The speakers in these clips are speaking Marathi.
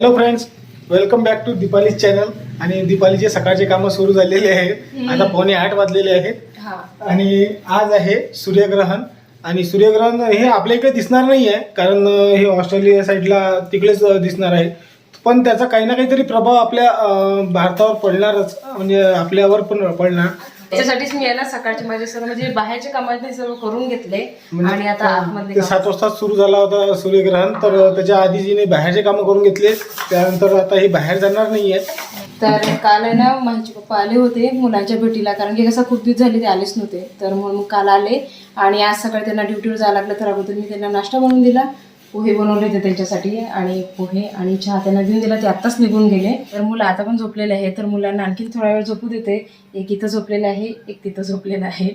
Hello friends welcome back to Deepali's channel आणि दीपालीचे सकाळचे कामं सुरू झालेले आहेत. आता पावणे आठ वाजलेले आहेत. हा. आणि आज आहे सूर्यग्रहण. आणि सूर्यग्रहण हे आपल्या इकडे दिसणार नाही आहे कारण हे ऑस्ट्रेलिया साईडला तिकडेच दिसणार आहे. पण त्याचा काही ना काहीतरी प्रभाव आपल्या भारतावर पडणारच म्हणजे आपल्यावर पण पडणार. त्याच्यासाठीच मी याला सकाळचे माझे सर्व म्हणजे बाहेरचे कामाचे सर्व करून घेतले म्हणजे, आणि आता ते कामं- सात वाजता सुरू झाला होता सूर्यग्रहण तर त्याच्या आधी जिने बाहेरचे कामं करून घेतले त्यानंतर आता हे बाहेर जाणार नाही आहेत तर काल आहे ना माझे पप्पा आले होते मुलांच्या भेटीला कारण की कसं खूप दिवस झाले ते आलेच नव्हते. तर म्हणून मग काल आले आणि आज सकाळी त्यांना ड्युटीवर जायला लागलं तर अगोदर मी त्यांना नाश्ता बनवून दिला. पोहे बनवले होते त्यांच्यासाठी आणि पोहे आणि चहा त्यांना घेऊन दिला. ते आत्ताच निघून गेले. तर मुलं आता पण झोपलेले आहे तर मुलांना आणखी थोडा वेळ झोपू देते. एक इथं झोपलेलं आहे एक तिथं झोपलेलं आहे.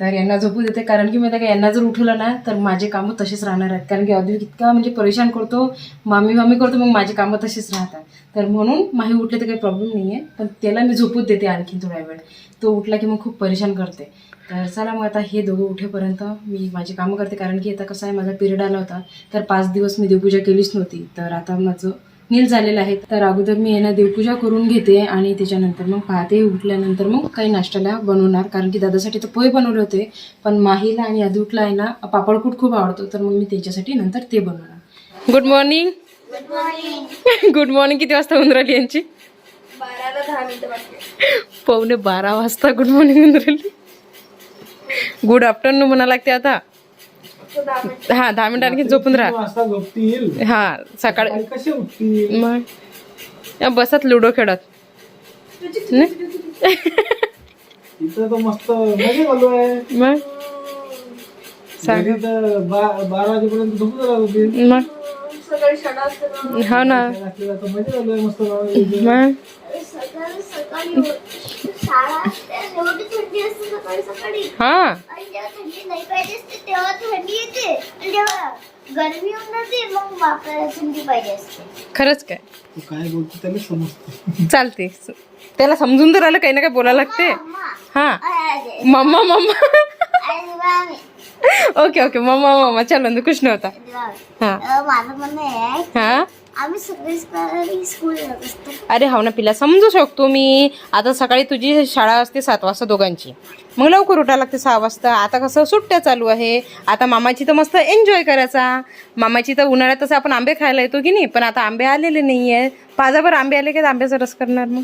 तर यांना झोपू देते. कारण की माहिती आता का यांना जर उठवलं ना तर माझे कामं तसेच राहणार आहेत. कारण की औद्योगिक इतका म्हणजे परेशान करतो. मामी मामी करतो मग माझे कामं तसेच राहतात. तर म्हणून माही उठले तर काही प्रॉब्लेम नाही आहे पण त्याला मी झोपूच देते आणखी थोडा वेळ. तो उठला की मग खूप परेशान करते. तर चला मग आता हे दोघं उठेपर्यंत मी माझी कामं करते. कारण की आता कसं आहे माझा पिरियड आला होता. तर पाच दिवस मी देवपूजा केलीच नव्हती. तर आता माझं नील झालेलं आहे. तर अगोदर मी यांना देवपूजा करून घेते आणि त्याच्यानंतर मग पाहते. उठल्यानंतर मग काही नाश्त्याला बनवणार. कारण की दादासाठी तर पोहे बनवले होते. पण माहीला आणि अदूटला आहे ना पापडकूट खूप आवडतो. तर मग मी त्याच्यासाठी नंतर ते बनवणार. गुड मॉर्निंग गुड मॉर्निंग किती वाजता होऊन राहिली यांची? पावणे बारा वाजता गुड मॉर्निंग होऊन राहिली. गुड आफ्टरनून म्हणा लागते आता. हा दहा मिनिट आणखी झोपून राहा. हा सकाळी. कसे मग? या बसत लुडो खेळत. मस्त मग? मग? हो ना. बाबा. मग? हा. असते खरंच काय? तू काय बोलतो त्याला समजते. चालते. त्याला समजून तर आलं काही ना काही बोलायला लागते. हा. Mamma mamma okay okay. Mamma mamma चलो कृष्ण होता. हा. माझं म्हणणं आहे हा? आम्ही सगळे सकाळी स्कूल जात असतो अरे हाव ना पिला समजू शकतो मी. आता सकाळी तुझी शाळा असते सात वाजता दोघांची. मग लवकर उठायला लागते सहा वाजता. आता कसं सुट्ट्या चालू आहे. आता मामाची तर मस्त एन्जॉय करायचा. मामाची तर उन्हाळ्यात तसं आपण आंबे खायला येतो की नाही? पण आता आंबे आलेले नाही आहे पाजाभर आंबे आले की आंब्याचा रस करणार मग?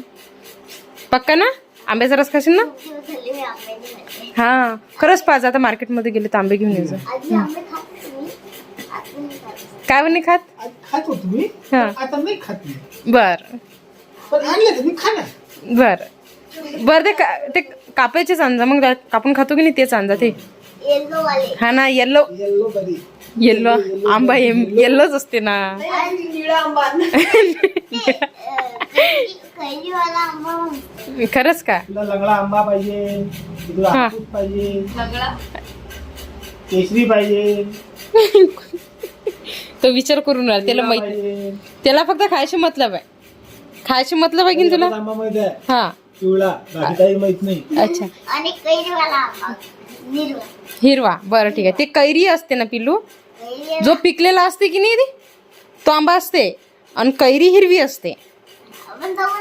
पक्का ना? आंब्याचा रस खाशील ना. हा. खरंच पाज आता मार्केटमध्ये गेले तर आंबे घेऊन यायचं काय म्हणे खात? खात होतो मी हा. आता नाही खात मी. बर. पण आणले तर मी खाणार. बर. बर ते का ते कापायचेच आणजा मग कापून खातो की नाही तेच आणजा ते? वाले हा ना येल्लो येल्लो बरी येल्लो आंबा येल्लोच असते ना. कैरी वाला आंबा. म्हणतो. खरंच का? तुला लंगडा आंबा पाहिजे तुला हा. हापूस पाहिजे केशरी पाहिजे. तो विचार करून राहिला त्याला माहीत त्याला फक्त खायची मतलब आहे. खायची मतलब आहे की तुला? हा. पिवळा. बाकी काही माहीत नाही. अच्छा. आणि कैरी वाला आंबा. निरवा हिरवा. बरं ठीक आहे. ते कैरी असते ना पिल्लू? जो पिकलेला असते की नाही तो? आंबा असते. आणि कैरी हिरवी असते.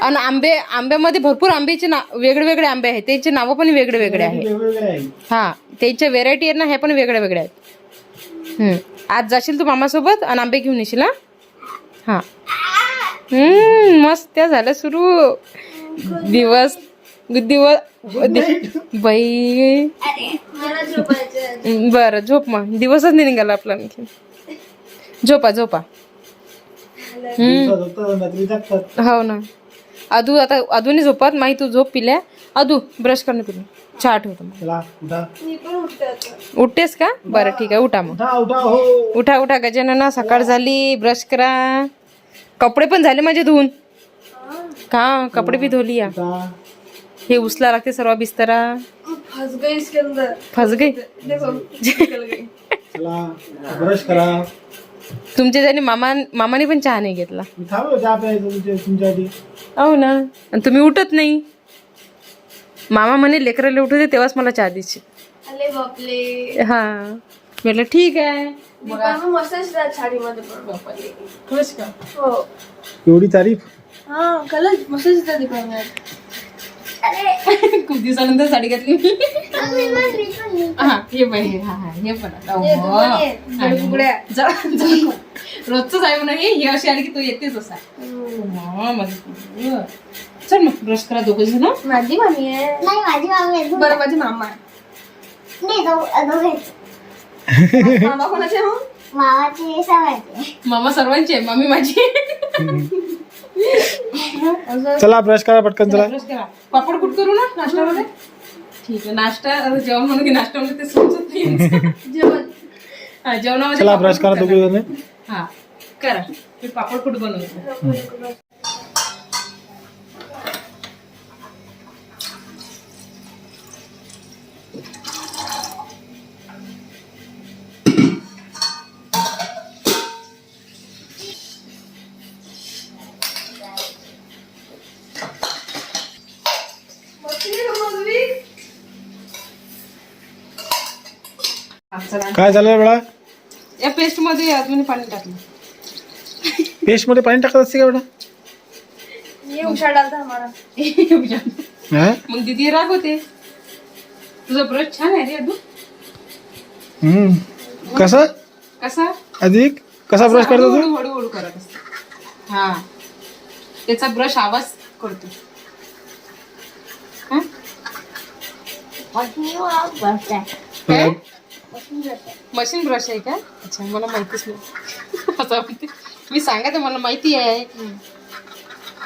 आणि आंबे आंब्यामध्ये भरपूर आंब्याचे ना वेगळे वेगळे आंबे आहेत. त्याचे नावं पण वेगळे वेगळे आहेत. वेगवेगळे आहे हा. त्यांच्या व्हेरायटी आहेत ना हे पण वेगळ्या वेगळ्या आहेत. हम्म. आज जाशील तू मामासोबत? आणि आंबे घेऊन येशील हा? मस्त. त्या झालं सुरू. दिवस दिवस बाई. बरं झोप मग. दिवसच नाही निघाला आपला आणखी झोपा झोपा. हो ना. अदू आता अदूने झोपात माही तू झोप पिल्या. अदू ब्रश करणं पिलं. चहा ठेवतो मग. चला उठा. उठतेस का? बरं ठीक आहे उठा मग. उठा उठा हो. उठा उठा गजानना सकाळ झाली ब्रश करा. कपडे पण झाले माझे धुवून. का? कपडे बी धुवली या. उठा. हे उचला लागते सर्व बिस्तरा. फस गई. चला ब्रश करा. तुमच्या त्याने मामा मामाने पण चहा नाही घेतला. मी थांबलो चहा प्यायचं तुमच्या तुमच्यासाठी. हो ना. आणि तुम्ही उठत नाही. मामा म्हणे लेकराला उठू दे तेव्हाच मला चहा द्यायची. हा. म्हटलं ठीक आहे. हो. एवढी तारीफ? हा खूप दिवसानंतर साडी घातली मी. हे हा पण हे हा हा. रोजच आहे. म्हणा हे हे अशी आली की तू येतेच असा. मग. चल मग ब्रश करा दोघं जण. माझी मामी आहे. नाही माझी मामी आहे. बरं माझी मामा आहे. नाही दो- मामा कोणाचे मग मामाची सवय मामा सर्वांची आहे मम्मी माझी. चला ब्रश करा पटकन चला ब्रश करा. पापड कुठ करू ना नाश्त्यामध्ये? ठीक आहे नाश्ता जेवण म्हणून की नाश्ता म्हणजे ते समजत नाही. जेवण. हा, जेवणामध्ये चला पापड ब्रश करा कुट दोघे जण. हा करा. मी पापड कुठ बनवतो चला. काय झालं बेळा? या पेस्टमध्ये अजून पाणी टाकलं. पेस्टमध्ये पाणी टाकत असते का बेटा ये उषा डालता हमारा हा? मग दीदी राग होते. तुझा ब्रश छान आहे रे अजून हम्म. कसा? कसा? अधिक? कसा ब्रश करतो तू? हळूहळू हळूहळू करत असते. हा. त्याचा ब्रश आवाज करतो. हा? मशीन ब्रश आहे. का? अच्छा मला माहितीच नाही. असं. मी सांगा तर मला माहिती आहे.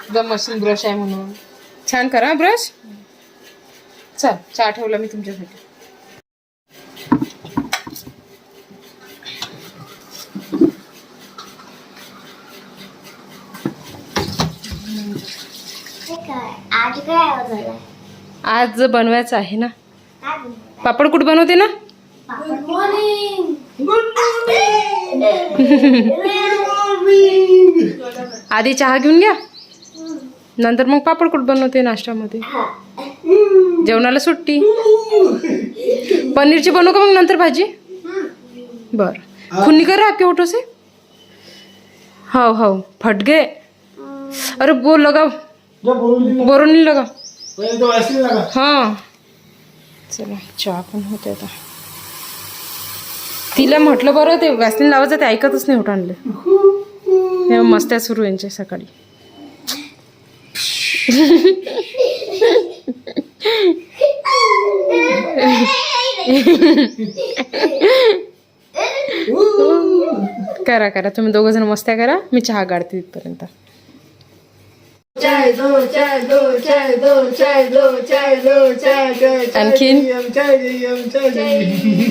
तुझा मशीन ब्रश आहे म्हणून. छान करा ब्रश चल चहा ठेवला मी तुमच्यासाठी. हे आज बनवायचं आहे ना? पापड कुठ बनवते ना? गुड मॉर्निंग आधी चहा घेऊन घ्या. नंतर मग पापड कुठ बनवते नाश्त्यामध्ये? जेवणाला सुट्टी. पनीरची बनवू का मग नंतर भाजी? बर. खुन्नी कर आपके होठों से हो हो. फट गए अरे नहीं लगा पहिले तो ऐसे ही लगा. हां. चला चहा पण होते आता. तिला म्हटलं बरं ते वॅसलीन लावायचं ते ऐकतच नाही उठाणलं आणले मस्त्या सुरू यांच्या सकाळी. करा करा. तुम्ही दोघं जण मस्त्या करा. मी चहा गाडते तिथपर्यंत. आणखीन.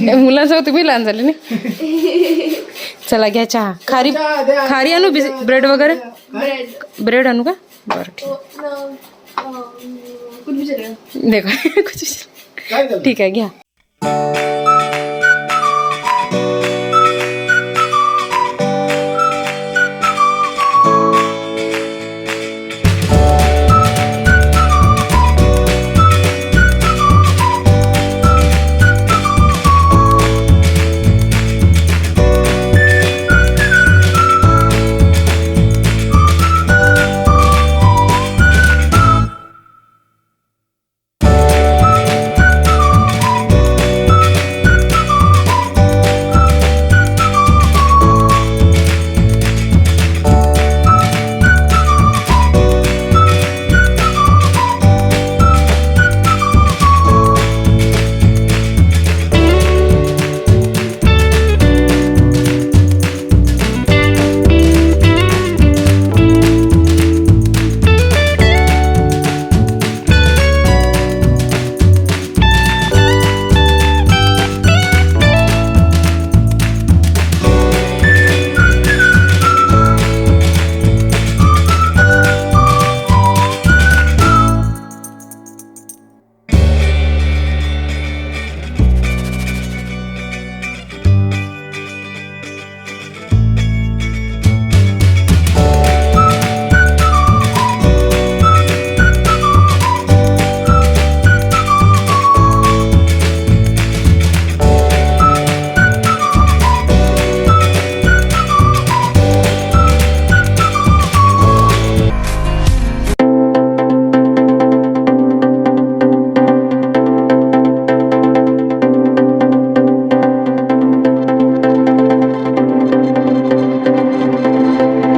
ए, मुलांसोबत तुम्ही लहान झाले नाही चला घ्या चहा. खारी खारी आणू ब्रेड वगैरे? ब्रेड आणू का? बरं ठीक. कुछ भी चलेगा देखो ठीक आहे घ्या.